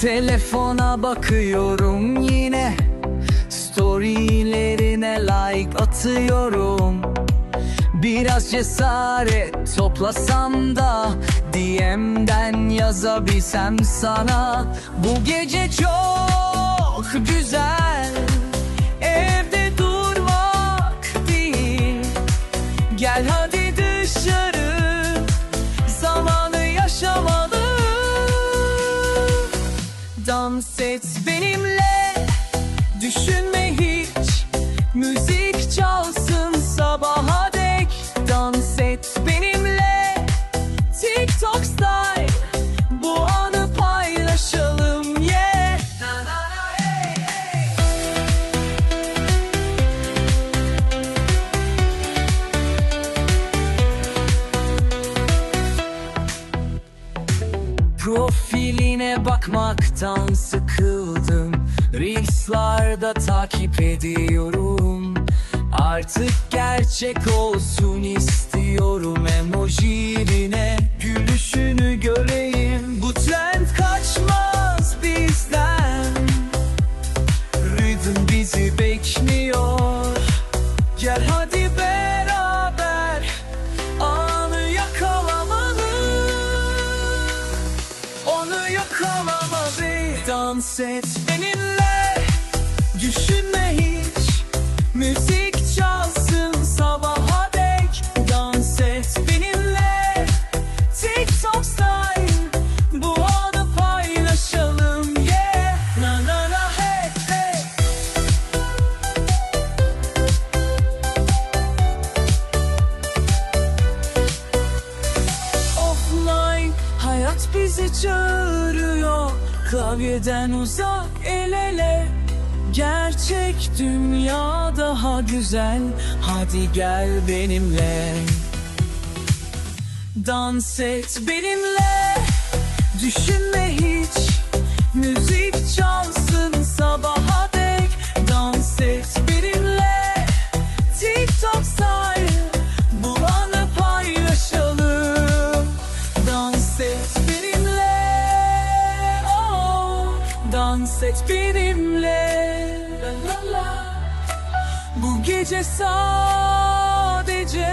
Telefona bakıyorum yine. Storylerine like atıyorum. Biraz cesaret toplasam da DM'den yazabilsem sana. Bu gece çok güzel. Evde durmak değil. Gel hadi dışarı Dans et benimle. Düşünme hiç Profiline bakmaktan sıkıldım. Reels'larda takip ediyorum. Artık gerçek olsun istiyorum Emojiline. Gülüşünü göreyim onu yakalamadı Dans et benimle. Düşünme hiç Müzik bizi çağırıyor. Klavyeden uzak el ele. Gerçek dünya daha güzel. Hadi gel benimle. Dans et benimle. Düşünme hiç Müzik çalsın Dans et benimle. La la la. Bu gece sadece